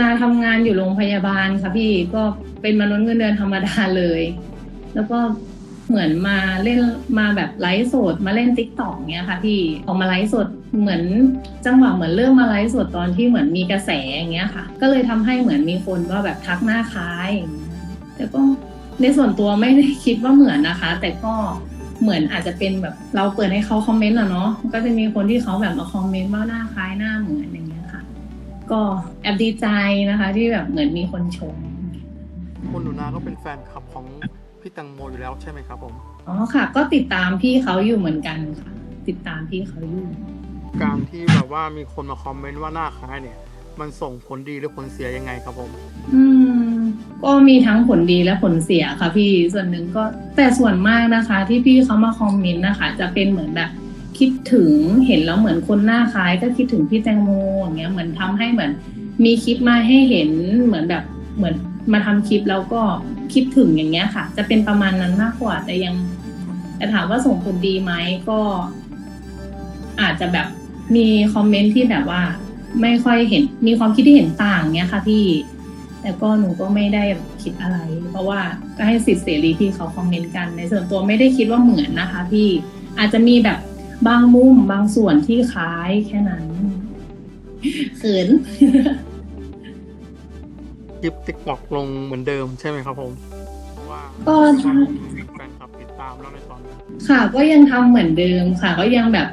นาทำงานอยู่โรงพยาบาลค่ะพี่ก็เป็นมนุษย์เงินเดือนธรรมดาเลย แล้วก็เหมือนมาเล่นมาแบบไลฟ์สดมาเล่นติ๊กต็อกเงี้ยค่ะพี่ออกมาไลฟ์สดเหมือนจังหวะเหมือนเริ่มมาไลฟ์สดตอนที่เหมือนมีกระแสอย่างเงี้ยค่ะ ก็เลยทำให้เหมือนมีคนว่าแบบทักหน้าคล้ายแต่ก็ในส่วนตัวไม่ได้คิดว่าเหมือนนะคะ แต่ก็เหมือนอาจจะเป็นแบบเราเปิดให้เขาคอมเมนต์อะเนาะก็จะมีคนที่เขาแบบมาคอมเมนต์ว่าหน้าคล้ายหน้าเหมือนอย่าง ก็แอบดีใจนะคะ ที่แบบเหมือนมีคนชม คุณหนูนาก็เป็นแฟนคลับของพี่แตังโมอยู่แล้วใช่ไหมครับผม อ๋อค่ะ ก็ติดตามพี่เขาอยู่เหมือนกันค่ะ ติดตามพี่เขาอยู่ การที่แบบว่ามีคนมาคอมเมนต์ว่าหน้าคล้ายเนี่ย มันส่งผลดีหรือผลเสียยังไงครับผม อืม ก็มีทั้งผลดีและผลเสียค่ะพี่ส่วนหนึ่งก็แต่ส่วนมากนะคะ ที่พี่เขามาคอมเมนต์นะคะ จะเป็นเหมือนแบบ คิดถึงเห็นแล้วเหมือนคนหน้าคล้ายก็คิดถึงพี่แตงโมอย่างเงี้ยเหมือนทำให้เหมือน มีคลิปมาให้เห็นเหมือนแบบเหมือนมาทำคลิปแล้วก็คิดถึงอย่างเงี้ยค่ะ จะเป็นประมาณนั้นมากกว่า แต่ยังแต่ถามว่าส่งผลดีไหมก็ อาจจะแบบมีคอมเมนต์ที่แบบว่า ไม่ค่อยเห็น มีความคิดที่เห็นต่างเงี้ยค่ะพี่แต่ก็หนูก็ไม่ได้คิดอะไร เพราะว่าก็ให้สิทธิเสรีที่เขาคอมเมนต์กันในส่วนตัวไม่ได้คิดว่าเหมือนนะคะพี่อาจจะมีแบบ บางมุมบางส่วนที่คล้ายแค่นั้นเขินคลิปติ๊กต็อกลงเหมือนเดิมใช่ไหมครับผมว่าก็ใช่แฟนคลับติดตามแล้วในตอนนี้ค่ะก็ยังทำเหมือนเดิมค่ะ ก็ยังแบบ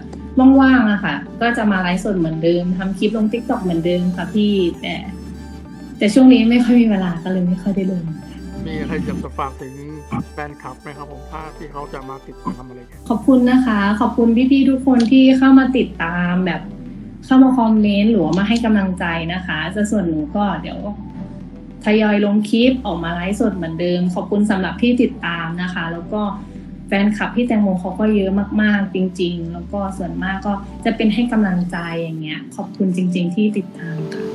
ว่างๆอะค่ะ ก็จะมาไลฟ์สดเหมือนเดิมทำคลิปลงทิกตอกเหมือนเดิมค่ะพี่แต่ แต่ช่วงนี้ไม่ค่อยมีเวลาก็เลยไม่ค่อยได้ลง มีอะไรอยากจะฝากถึงแฟนคลับไหมครับผมถ้าที่เขาจะมาติดตามอะไรขอบคุณนะคะ ขอบคุณพี่ๆทุกคนที่เข้ามาติดตามแบบเข้ามาคอมเมนต์หรือว่ามาให้กำลังใจนะคะจะส่วนหนูก็เดี๋ยวทยอยลงคลิปออกมาไลฟ์สดเหมือนเดิม ขอบคุณสำหรับที่ติดตามนะคะ แล้วก็แฟนคลับพี่แตงโมเขาก็เยอะมากๆ จริง ๆ แล้วก็ส่วนมากก็จะเป็นให้กำลังใจอย่างเงี้ย ขอบคุณจริง ๆ ที่ติดตามค่ะ